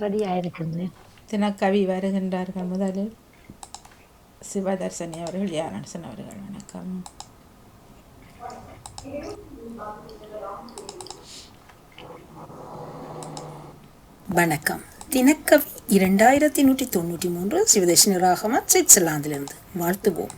Ready ஆயிருக்குது தினக்கவி வருகின்றார்கள் முதலில் சிவதர்சனி அவர்கள் யானரசன் அவர்கள் வணக்கம் வணக்கம் தினக்கவி இரண்டாயிரத்தி நூற்றி தொண்ணூற்றி மூன்று சிவதேஷினி ராகவன் சுவிட்சர்லாந்திலிருந்து வாழ்த்துவோம்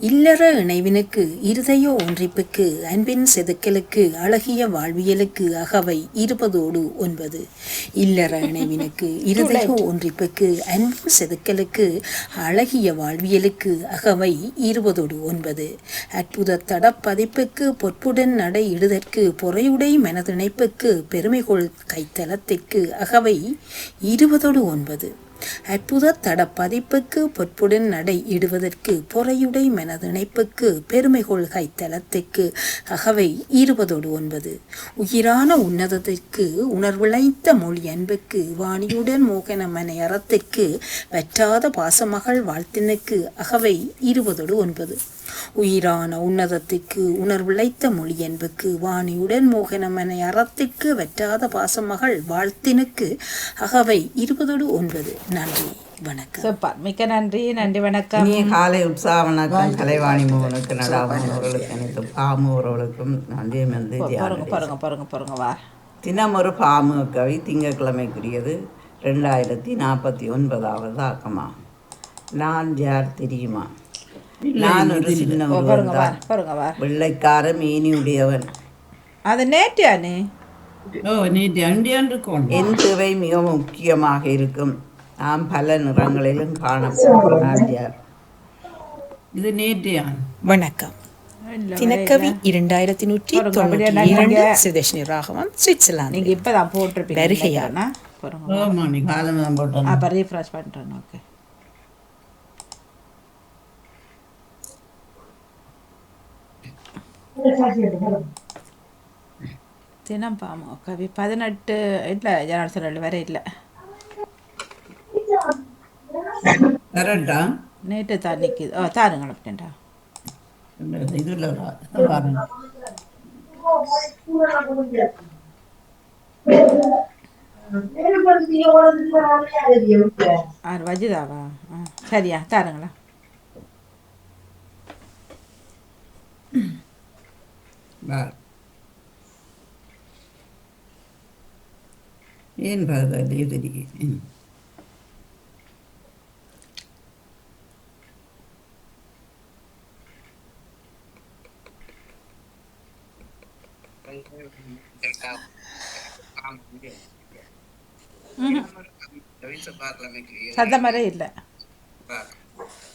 இல்லற இணைவினுக்கு இருதய ஒன்றிப்புக்கு அன்பின் செதுக்கலுக்கு அழகிய வாழ்வியலுக்கு அகவை இருபதோடு ஒன்பது. இல்லற இணைவினுக்கு இருதய ஒன்றிப்புக்கு அன்பின் செதுக்கலுக்கு அழகிய வாழ்வியலுக்கு அகவை இருபதோடு ஒன்பது. அற்புத தடப்பதிப்புக்கு பொற்புடன் நடை இடுதற்கு பொறையுடை மனதிணைப்புக்கு பெருமைகொள் கைத்தலத்திற்கு அகவை இருபதோடு ஒன்பது. அற்புத தடப்பதிப்புக்கு பொற்புடன் நடை இடுவதற்கு பொறையுடை மனதிணைப்புக்கு பெருமைகொள் கைத்தலத்துக்கு அகவை இருபதோடு ஒன்பது. உயிரான உன்னதத்திற்கு உணர்விழைத்த மொழி அன்புக்கு வாணியுடன் மோகன மனை அறத்திற்கு வற்றாத பாசமகள் வாழ்த்தினுக்கு அகவை இருபதோடு ஒன்பது. உயிரான உன்னதத்துக்கு உணர்விளைத்த மொழி என்புக்கு வாணியுடன் மோகனமனை அறத்திற்கு வற்றாத பாசமகள் வாழ்த்தினுக்கு அகவை இருபதோடு ஒன்பது. நன்றி வணக்கம். சூப்பர். மிக்க நன்றி நன்றி வணக்கம். காலை உற்சாக வணக்கம். கலைவாணி மோகனுக்கு நடாமன் அவர்களுக்கு அனைத்து பாமு அவர்களுக்கும் நன்றி வந்து பாருங்க பாருங்க பாருங்க பாருங்க வா. தினம் ஒரு பாமு கவி திங்கட்கிழமைக்குரியது ரெண்டாயிரத்தி நாற்பத்தி ஒன்பதாவது ஆக்கமா. நான் யார் தெரியுமா? நான் ஒரு சின்ன தான் வெள்ளைக்கார அது ஓ நீட்டி அண்டியான் இருக்கும். என் தேவை மிக முக்கியமாக இருக்கும். நாம் பல நிறங்களிலும் காணப்படும் இது நேட்டியான் வணக்கம். தினக்கவி இரண்டாயிரத்தி நூற்றி தொண்ணூற்றி இரண்டு சிவதேஷினி ராகவன் சுவிட்சர்லாந்து. நீங்க இப்பதான் போட்டிருப்பீங்க வருகையா? நினைக்கிறேன்னா. பாருங்க ஓமா நீ காலம் தான் போட்டோம் அப்போ ரீஃப்ரெஷ் பண்ணுறேன் ஓகே. தினம் பாமோ கவி பதினெட்டு இல்லை ஜனார்சன் வரை இல்லை. நேற்று தான் நிற்கிது ஓ தாருங்க அப்படின்டா இதுல பாருங்க. ஆறு வஜிதாவா? சரியா தாருங்களா? பார். ஏன் பார்த்தாலே தெரியும் சத்தம் வர இல்லை.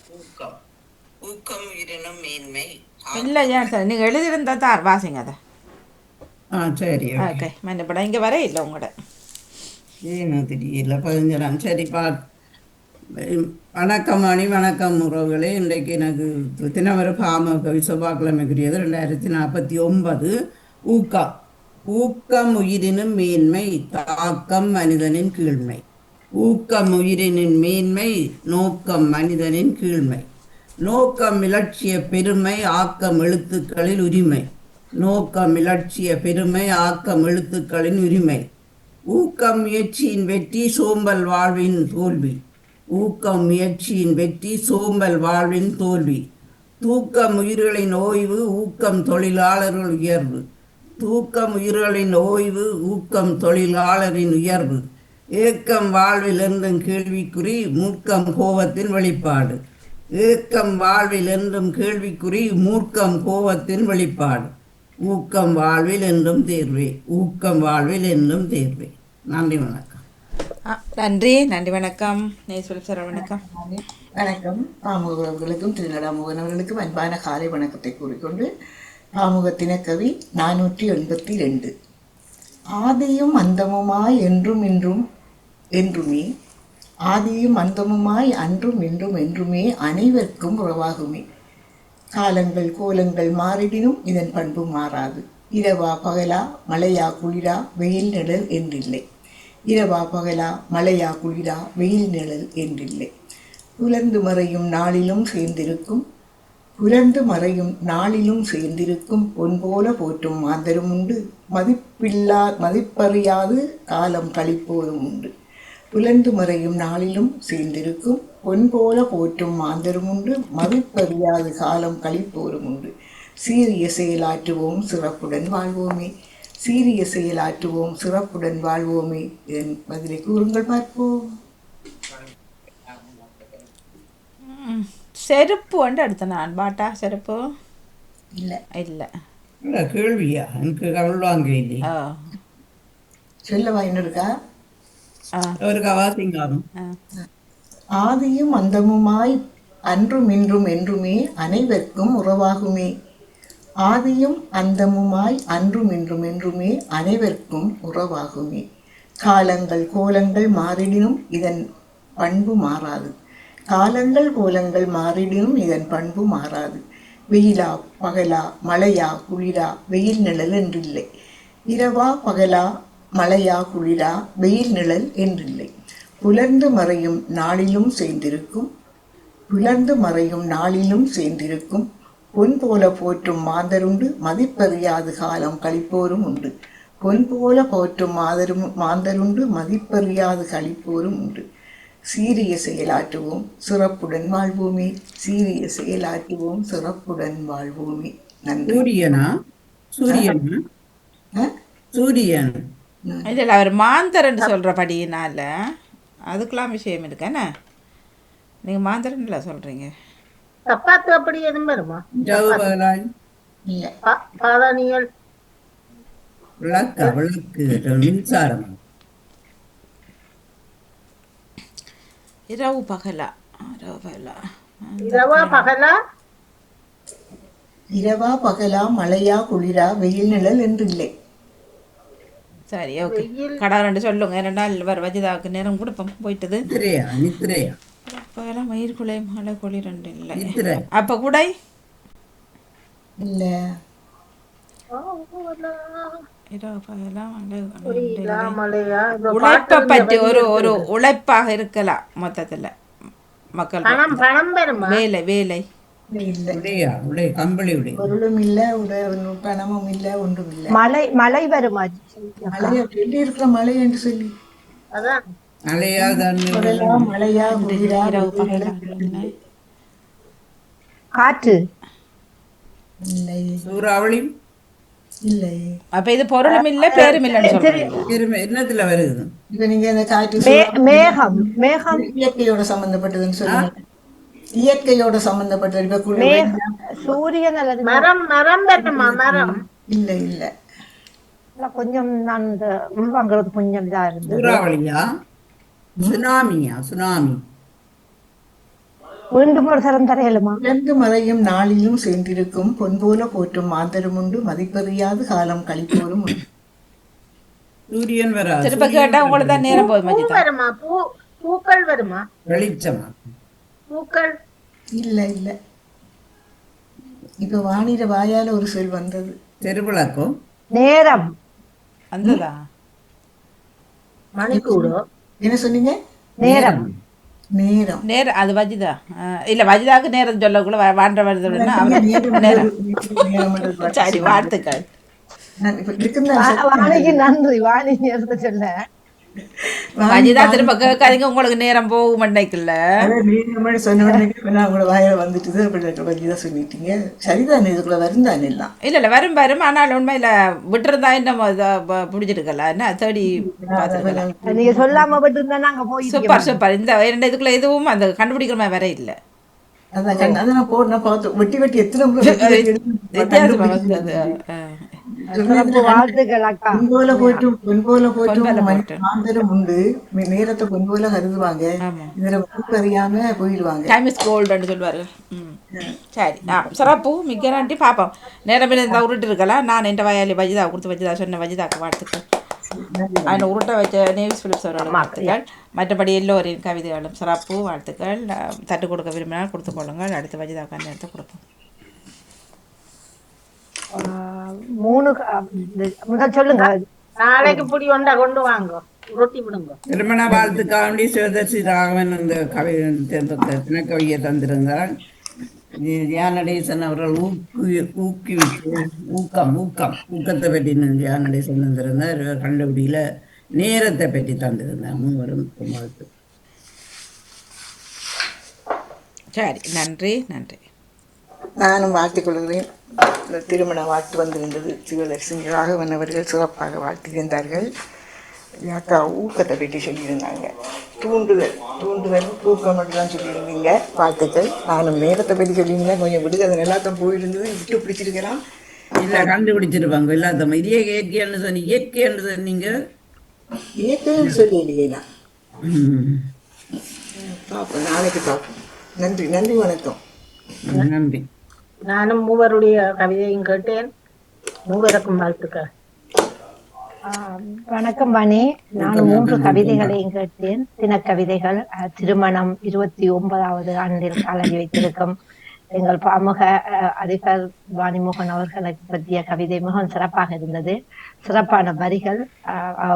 ஊக்கம். ஊக்கம் இரினும் மேன்மை. இல்லை ஜனார்சன் நீங்கள் எழுதியிருந்தா தார் வாசிங்க அதை ஆ சரி ஓகே மன்னப்படம் இங்கே வர இல்லை உங்களோட தெரியல பதினஞ்சாம் சரி பா வணக்கம் மணி வணக்கம் உறவுகளே இன்றைக்கு எனக்கு தினவர பாம கவி செவ்வாய்க்கிழமைக்குரியது ரெண்டாயிரத்தி நாற்பத்தி ஒன்பது ஊக்கம் ஊக்கம் உயிரினும் மேன்மை தாக்கம் மனிதனின் கீழ்மை ஊக்கம் உயிரினின் மேன்மை நோக்கம் மனிதனின் கீழ்மை நோக்கம் இலட்சிய பெருமை ஆக்கம் எழுத்துக்களின் உரிமை. நோக்கம் இலட்சிய பெருமை ஆக்கம் எழுத்துக்களின் உரிமை. ஊக்கம் முயற்சியின் வெற்றி சோம்பல் வாழ்வின் தோல்வி. ஊக்கம் முயற்சியின் வெற்றி சோம்பல் வாழ்வின் தோல்வி. தூக்கம் உயிர்களின் ஓய்வு ஊக்கம் தொழிலாளர்கள் உயர்வு. தூக்கம் உயிர்களின் ஓய்வு ஊக்கம் தொழிலாளரின் உயர்வு. ஏக்கம் வாழ்வில் இருந்தும் கேள்விக்குறி மூக்கம் கோபத்தின் வெளிப்பாடு. ஏக்கம் வாழ்வில் என்றும் கேள்விக்குறி மூர்க்கம் கோபத்தின் வெளிப்பாடு. ஊக்கம் வாழ்வில் என்றும் தேர்வே ஊக்கம் வாழ்வில் என்றும் தேர்வே. நன்றி வணக்கம். நன்றி நன்றி வணக்கம். நேஸ்வரி சார் வணக்கம். வணக்கம். பாமுகர்களுக்கும் திருநடாமுகன் அவர்களுக்கும் அன்பான காலை வணக்கத்தை கூறிக்கொண்டு பாமுகத்தின கவி நானூற்றி எண்பத்தி ரெண்டு. ஆதியும் அந்தமுமாய் என்றும் இன்றும் என்றுமே ஆதியும் அந்தமுமாய் அன்றும் இன்றும் என்றுமே அனைவருக்கும் உறவாகுமே. காலங்கள் கோலங்கள் மாறிடினும் இதன் பண்பு மாறாது. இரவா பகலா மழையா குளிரா வெயில் நிழல் என்றில்லை. இரவா பகலா மழையா குளிரா வெயில் நிழல் என்றில்லை. புலர்ந்து மறையும் நாளிலும் சேர்ந்திருக்கும் புலர்ந்து மறையும் நாளிலும் சேர்ந்திருக்கும் பொன்போல போற்றும் மாந்தரும் உண்டு. மதிப்பில்லா மதிப்பறியாது காலம் கழிப்போரும் உண்டு. புலந்து மறையும் நாளிலும் சேர்ந்திருக்கும். பொன் போல போற்றும் மாந்தரும் உண்டு. மதிப்பறியாது காலம் கழிப்போரும் உண்டு. சீரிய செயலாற்றுவோம் சிறப்புடன் வாழ்வோமே. சீரிய செயலாற்றுவோம் சிறப்புடன் வாழ்வோமே இதன் பதிலை கூறுங்கள் பார்ப்போம். செருப்பு வந்து அடுத்த நான். பாட்டா செருப்பு? இல்லை. இல்லை. இல்ல, கேள்வியா? எனக்கு கவல்வாங்க இல்லை ஓ சொல்லவா என்ன கவாசிங்காரம் ஆ. ஆதியும் அந்தமுமாய் அன்றும் இன்றும் என்றுமே அனைவருக்கும் உறவாகுமே. ஆதியும் அந்தமுமாய் அன்றும் இன்றும் என்றுமே அனைவருக்கும் உறவாகுமே. காலங்கள் கோலங்கள் மாறிடினும் இதன் பண்பு மாறாது. காலங்கள் கோலங்கள் மாறிடினும் இதன் பண்பு மாறாது. வெயிலா பகலா மழையா குளிரா வெயில் நிழல் என்றில்லை. இரவா பகலா மழையா குளிரா வெயில் நிழல் என்றில்லை. புலர்ந்து மறையும் நாளிலும் சேர்ந்திருக்கும் புலர்ந்து மறையும் நாளிலும் சேர்ந்திருக்கும் பொன் போல போற்றும் மாந்தருண்டு மதிப்பறியாது காலம் கழிப்போரும் உண்டு. பொன் போல போற்றும் மாதரும் மாந்தருண்டு மதிப்பறியாது கழிப்போரும் உண்டு. சீரிய செயலாற்றுவோம் சிறப்புடன் வாழ்வோமே. சீரிய செயலாற்றுவோம் சிறப்புடன் வாழ்வோமே. நன்றி. சூரியனா? சூரியனா? சூரியன். இதில் அவர் மாந்தரன் சொல்கிறபடியினால அதுக்கெல்லாம் விஷயம் இருக்கு. என்ன? நீங்கள் மாந்தரன்ல சொல்கிறீங்க சப்பாத்து அப்படி எதுவும் வருமா? இல்லை பாதானியல். விளக்கா விளக்கு மின்சாரம். இரவு பகலா? இரவு பகலா இரவா பகலா? இரவா பகலா மழையா குளிரா வெயில் நிழல் என்றில்லை. சரி ஓகே கடை ரெண்டு சொல்லுங்க ரெண்டாள் வர வஜிதாவுக்கு நேரம் கொடுப்போம் போயிட்டது பகலாம் மயிர் குலை மழை குளி ரெண்டு இல்லை அப்போ குடை இல்லை உழைப்பை பற்றி ஒரு ஒரு உழைப்பாக இருக்கலாம் மொத்தத்துல மக்கள் வேலை வேலை உடையா? உடைய கம்பளி உடை. பொருளும் இல்லை உட பணமும் இல்லை ஒன்றும் இல்லை. மழை மழை வருமா? மழையா சொல்லி இருக்கிற மழை என்று சொல்லி. அதான். மழையா மழையா பகலாம் நிழல் காற்று? இல்லை. சூறாவளி இல்லை. அப்ப இது பொருளும் இல்லை பேரும் இல்லைன்னு சொல்றீங்க. திரும்ப என்னத்துல வருது? இப்ப நீங்க அந்த காற்று மே சூழல் மேகம் மேகம். இயற்கையோட சம்பந்தப்பட்டதுன்னு சொல்லுங்க. இயற்கையோட மேகம் சூரியன் அல்லது மரம் மரம் வருமா மரம்? இல்லை இல்லை. கொஞ்சம் நான் இந்த உள்வாங்கிறது கொஞ்சம் இதா இருந்தது. சூறாவளியா? சுனாமியா? சுனாமி. மீண்டும் ஒரு தரம் தரையலுமா? இரண்டு மறையும் நாளிலும் சேர்ந்திருக்கும் பொன் போல போற்றும் மாந்தரும் உண்டு. மதிப்பறியாது காலம் கழிப்போரும் உண்டு. சூரியன் வராது திருப்ப கேட்டா உங்களுக்கு தான் நேரம் போகுது பூ மஜிதா. வருமா? பூ பூக்கள் வருமா? வெளிச்சமா? பூக்கள்? இல்லை இல்லை. இப்ப வானிட வாயால ஒரு சொல் வந்தது. தெருவிளக்கம் நேரம். வந்ததா? மணிக்கூடோ? என்ன சொன்னீங்க? நேரம். நேரம். நேரம் அது வஜிதா. இல்ல வஜிதாக்கு நேரம் சொல்லக்குள்ள வா- வாண்ட வருதுன்னா நேரம். சரி வாழ்த்துக்கள். வாணிக்கு நன்றி வாணி நேரத்தை சொல்ல. வஜிதா திரும்ப கேட்காதீங்க உங்களுக்கு நேரம் போகும் மண்டைக்குள்ள அதான் நீங்க மாதிரி சொன்ன வாயில வந்துட்டுது அப்படி பற்றி தான் சொல்லிட்டீங்க சரிதான் இதுக்குள்ள வருந்தான் எல்லாம் இல்ல இல்ல வரும் வரும் ஆனால் உண்மையில விட்டுருந்தா என்ன பிடிச்சிருக்கல என்ன தேடி பார்த்துருக்கலாம் நீங்க சொல்லாம விட்டு இருந்தா நாங்க போய் சூப்பர் சூப்பர் இந்த இரண்டு இதுக்குள்ள எதுவும் அந்த கண்டுபிடிக்கிற மாதிரி வர இல்ல அதான் அதான் நான் போன பார்த்து வெட்டி வெட்டி எத்தனை முறை வெட்டி வெட்டி எடுத்து வித்தியாசமா வந்தது ஆ. சிறப்பு வாழ்த்துக்கள் அக்கா பொன் போல போட்டும் பொன் போல போட்டும் போல மனித மாந்தரும் உண்டு நேரத்தை பொன் போல கருதுவாங்க. இதுல வகுப்பு அறியாம போயிடுவாங்க டைம் இஸ் கோல்டுன்னு சொல்லுவாரு சரி சிறப்பு மிக்க நன்றி பார்ப்போம் நேரம் உருட்டு இருக்கலாம் நான் என் வயாலி வஜிதா கொடுத்து வஜிதா சொன்ன வஜிதாக்கு வாழ்த்துக்கள் அதில் உருட்டை வச்ச நேவிஸ் பிலிப்ஸ் அவரோட வாழ்த்துக்கள் மற்றபடி எல்லோரின் கவிதைகளும் சிறப்பு வாழ்த்துக்கள் தட்டு கொடுக்க விரும்பினால் கொடுத்து கொள்ளுங்கள் அடுத்து வஜிதாக்கு நேரத்தை கொடுப்போம் ஆஹ் மூணு க- இந்த முதல் சொல்லுங்க நாளைக்கு புடி ஒண்டா கொண்டு வாங்க ரொட்டி விடுங்க திருமண வாழ்த்துக்காண்டி சிவதர்சி ராகவன் அந்த கவி தினக்கவியை தந்திருந்தார் தியானடேசன் அவர்கள் ஊக்கு ஊக்குவித்து ஊக்கம் ஊக்கம் ஊக்கத்தை பற்றி தியானடேசன் தந்திருந்தார் இவர் கண்டுபிடியில நேரத்தை பற்றி தந்திருந்தார் மூவரும் உங்களுக்கு சரி நன்றி நன்றி. நானும் வாழ்த்திக் கொள்கிறேன். திருமண வாழ்த்து வந்திருந்தது சிவலட்சுமி ராகவன் அவர்கள் சிறப்பாக வாழ்த்தியிருந்தார்கள். அக்கா ஊக்கத்தை பற்றி சொல்லியிருந்தாங்க. தூண்டுதல் தூண்டுதல் ஊக்கம் மட்டும் சொல்லியிருந்தீங்க. வாழ்த்துக்கள் நானும் நேரத்தை பற்றி சொல்லியிருந்தேன். கொஞ்சம் விடுதலை எல்லாத்தையும் போயிருந்தது. விட்டு பிடிச்சிருக்கலாம். இல்லை கண்டுபிடிச்சிருப்பாங்க. எல்லாத்தம் இதே இயற்கைன்னு சொன்னி இயற்கைன்னு சொன்னீங்க. ஏற்கனவே சொல்லலையே நான். பார்ப்போம் நாளைக்கு பார்ப்போம். நன்றி நன்றி வணக்கம். நன்றி. நானும் மூவருடைய கவிதையும் கேட்டேன். மூவருக்கும் வாழ்த்துக்கள். வணக்கம் வாணி. நான் மூன்று கவிதைகளையும் கேட்டேன். தினக்கவிதைகள் திருமணம் இருபத்தி ஒன்பதாவது ஆண்டில் காலடி வைத்திருக்கும். எங்கள் பாமுக அதிபர் வாணிமோகன் அவர்களுக்கு பற்றிய கவிதை மிகவும் சிறப்பாக இருந்தது. சிறப்பான வரிகள்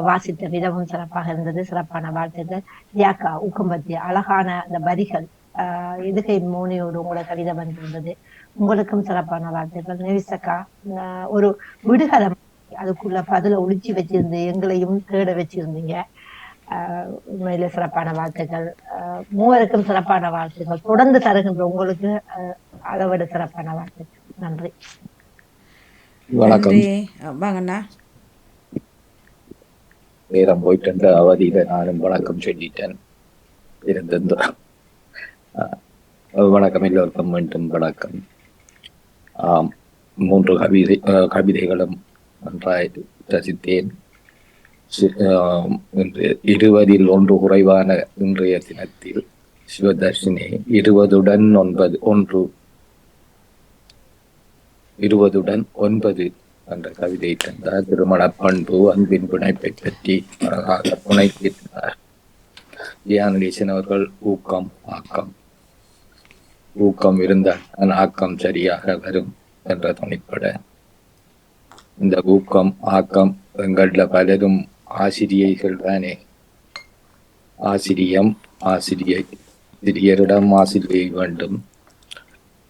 வாசித்த விதமும் சிறப்பாக இருந்தது. சிறப்பான வாழ்த்துக்கள். யாக்கா ஊக்கம் பற்றிய அழகான அந்த வரிகள் ஆஹ் எதுகை மோனியோடு உங்களோட கவிதை வந்திருந்தது உங்களுக்கும் சிறப்பான வாழ்த்துக்கள். நெவிசக்கா ஒரு விடுகதை அதுக்குள்ள பதில ஒளிச்சு வச்சிருந்து எங்களையும் தேட வச்சிருந்தீங்க. ஆஹ் உண்மையில சிறப்பான வாழ்த்துக்கள். ஆஹ் மூவருக்கும் சிறப்பான வாழ்த்துக்கள். தொடர்ந்து தருகின்ற உங்களுக்கு அதை விட சிறப்பான வாழ்த்துக்கள். நன்றி. வணக்கம். வாங்கண்ணா நேரம் போயிட்டு அவதியில நானும் வணக்கம் சொல்லிட்டேன். இருந்த வணக்கம் எல்லோருக்கும் மீண்டும் வணக்கம். மூன்று கவிதை கவிதைகளும் நன்றாய் ரசித்தேன். சி- இருபதில் ஒன்று குறைவான இன்றைய தினத்தில் சிவதர்ஷினி இருபதுடன் ஒன்பது ஒன்று இருபதுடன் ஒன்பது என்ற கவிதை தந்தார். திருமண பண்பு அன்பின் பிணைப்பை பற்றி அழகாக புனைத்திருந்தார் தியானடீசன் அவர்கள் ஊக்கம் ஆக்கம். ஊக்கம் இருந்தால் அதன் ஆக்கம் சரியாக வரும் என்ற துணிப்பட இந்த ஊக்கம் ஆக்கம் எங்கள்ல பலரும் ஆசிரியைகள் தானே. ஆசிரியம் ஆசிரியை சிறியரிடம் ஆசிரியை வேண்டும்.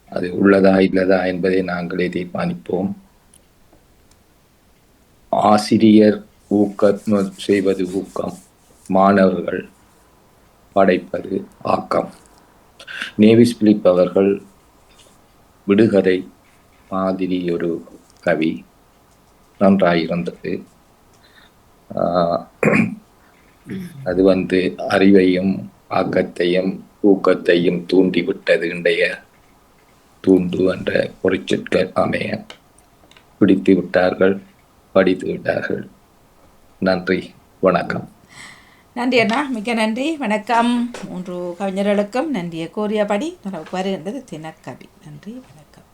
அது உள்ளதா இல்லதா என்பதை நாங்களே தீர்மானிப்போம். ஆசிரியர் ஊக்கம் செய்வது ஊக்கம். மாணவர்கள் படைப்பது ஆக்கம். நேவிஸ் பிலிப் அவர்கள் விடுகதை மாதிரி ஒரு கவி. நன்றாக இருந்தது அது வந்து அறிவையும் ஆக்கத்தையும் ஊக்கத்தையும் தூண்டிவிட்டது இன்றைய தூண்டு என்ற பொறிச்சொற்கள் அமைய பிடித்து விட்டார்கள் படித்து விட்டார்கள். நன்றி வணக்கம். நன்றி அண்ணா மிக நன்றி வணக்கம். மூன்று கவிஞர்களுக்கும் நன்றியை கோரியபடி வருகின்றது தினக்கவி. நன்றி வணக்கம்.